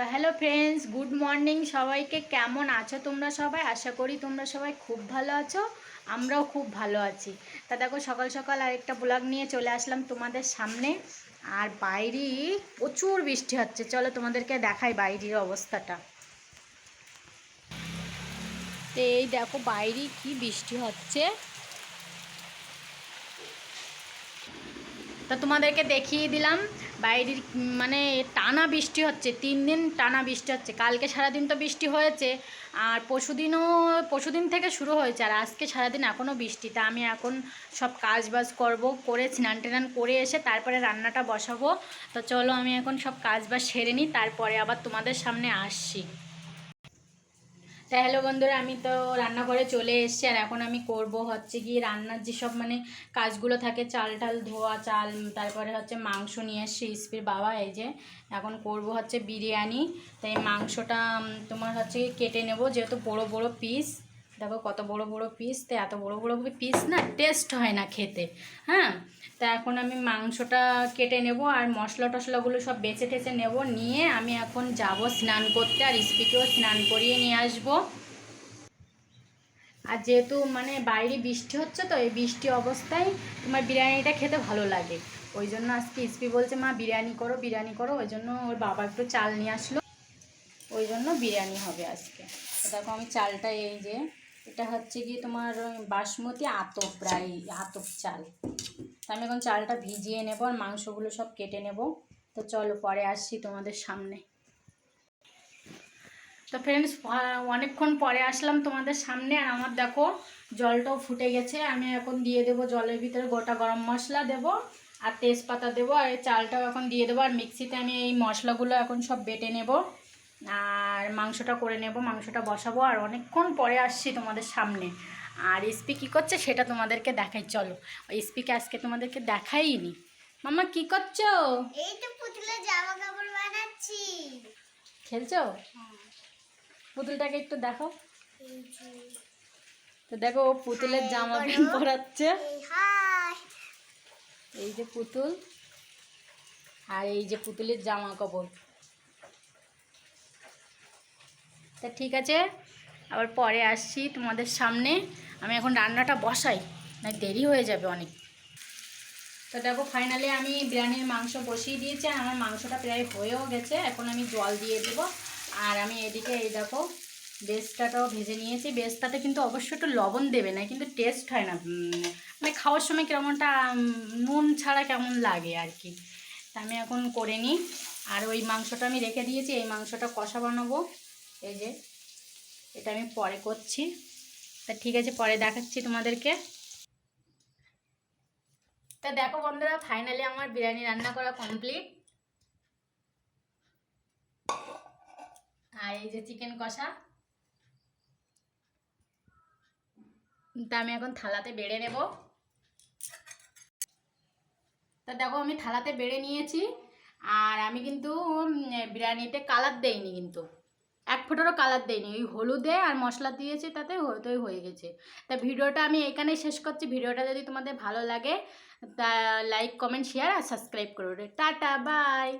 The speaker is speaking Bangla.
তো হ্যালো ফ্রেন্ডস গুড মর্নিং সবাইকে। কেমন আছো তোমরা সবাই? আশা করি তোমরা সবাই খুব ভালো আছো, আমরাও খুব ভালো আছি। তা দেখো, সকাল সকাল আরেকটা ব্লগ নিয়ে চলে আসলাম তোমাদের সামনে। আর বাইরে প্রচুর বৃষ্টি হচ্ছে। চলো তোমাদেরকে দেখাই বাইরের অবস্থাটা। তো এই দেখো, বাইরে কি বৃষ্টি হচ্ছে। তো তোমাদেরকে দেখিয়ে দিলাম। বাইরের মানে টানা বৃষ্টি হচ্ছে, তিন দিন টানা বৃষ্টি হচ্ছে। কালকে সারাদিন তো বৃষ্টি হয়েছে, আর পশুদিনও পশুদিন থেকে শুরু হয়েছে, আর আজকে সারাদিন এখনও বৃষ্টি। তা আমি এখন সব কাজ বাজ করব, করে স্নান টান করে এসে তারপরে রান্নাটা বসাবো। তো চলো আমি এখন সব কাজ বাজ সেরে নিই, তারপরে আবার তোমাদের সামনে আসছি। তা হ্যালো বন্ধুরা, আমি তো রান্নাঘরে চলে এসেছি আর এখন আমি করব হচ্ছে কি রান্নার যেসব মানে কাজগুলো থাকে, চাল টাল, ধোয়া চাল, তারপরে হচ্ছে মাংস নিয়ে এসছি ইস্পির বাবা, এই যে এখন করব হচ্ছে বিরিয়ানি। তাই মাংসটা তোমার হচ্ছে কেটে নেব, যেহেতু বড় বড় পিস দেখো কত বড় বড় পিস তো এত বড় বড় পিস না টেস্ট হয় না খেতে হ্যাঁ? তা এখন আমি মাংসটা কেটে নেব আর মশলা টশলাগুলো সব বেছে টেছে নেব, নিয়ে আমি এখন যাব স্নান করতে আর স্পিকেও স্নান করিয়ে নিয়ে আসব। আর যেহেতু মানে বাইরে বৃষ্টি হচ্ছে তো, এই বৃষ্টি অবস্থায় তোমার বিরিয়ানিটা খেতে ভালো লাগে। ওই জন্য আজকে ইসপি বলছে, মা, বিরিয়ানি করো বিরিয়ানি করো। ওই জন্য ওর বাবা একটু চাল নিয়ে আসলো। ওই জন্য বিরিয়ানি হবে আজকে। দেখো আমি চালটা এই যে এটা হচ্ছে কি তোমার বাসমতি আতপ প্রায়, আতপ চাল। আমি এখন চালটা ভিজিয়ে নেব আর মাংসগুলো সব কেটে নেব। তো চলো পরে আসছি তোমাদের সামনে। তো ফ্রেন্ডস অনেকক্ষণ পরে আসলাম তোমাদের সামনে আর আমার দেখো জলটাও ফুটে গেছে। আমি এখন দিয়ে দেবো জলের ভিতরে গোটা গরম মশলা দেব আর তেজপাতা দেবো আর চালটাও এখন দিয়ে দেবো আর মিক্সিতে আমি এই মশলাগুলো এখন সব বেটে নেব। আর মাংসটা করে নেব মাংসটা বসাবো আর অনেকক্ষণ পরে আসছি তোমাদের সামনে। আর স্পি কী করছে সেটা তোমাদেরকে দেখাই চলো। ওই স্পিকে আজকে তোমাদেরকে দেখাইনি। মামা কি করছ? এই তো পুতুলের জামা কাপড় বানাচ্ছি। খেলছো? পুতুলটাকে একটু দেখো। তো দেখো ও পুতুলের জামা প্যান্ট পরাচ্ছে। এই যে পুতুল। আর এই যে পুতুলের জামা কাপড়। তা ঠিক আছে, আবার পরে আসছি তোমাদের সামনে। আমি এখন রান্নাটা বসাই না দেরি হয়ে যাবে অনেক। তো দেখো ফাইনালি আমি বিরিয়ানির মাংস বসিয়ে দিয়েছি, আর আমার মাংসটা প্রায় হয়েও গেছে। এখন আমি জল দিয়ে দেবো। আর আমি এদিকে এই দেখো বেস্তাটাও ভেজে নিয়েছি। বেস্তাতে কিন্তু অবশ্যই একটু লবণ দেবে না, কিন্তু টেস্ট হয় না। মানে খাওয়ার সময় কেমনটা নুন ছাড়া কেমন লাগে আর কি। তা আমি এখন করে নিই। আর ওই মাংসটা আমি রেখে দিয়েছি, এই মাংসটা কষা বানাবো। এই যে, এটা আমি পরে করছি। তা ঠিক আছে, পরে দেখাচ্ছি তোমাদেরকে। তা দেখো বন্ধুরা ফাইনালি আমার বিরিয়ানি রান্না করা কমপ্লিট আর এই যে চিকেন কষা। তা আমি এখন থালাতে বেড়ে নেব। তা দেখো, আমি থালাতে বেড়ে নিয়েছি। আর আমি কিন্তু বিরিয়ানিতে কালার দেইনি কিন্তু। এক ফোটারও কালার দেয়নি। ওই হলুদে আর মশলা দিয়েছে তাতে হয়তোই হয়ে গেছে। তা ভিডিওটা আমি এখানেই শেষ করছি। ভিডিওটা যদি তোমাদের ভালো লাগে, তা লাইক কমেন্ট শেয়ার আর সাবস্ক্রাইব করো টাটা বাই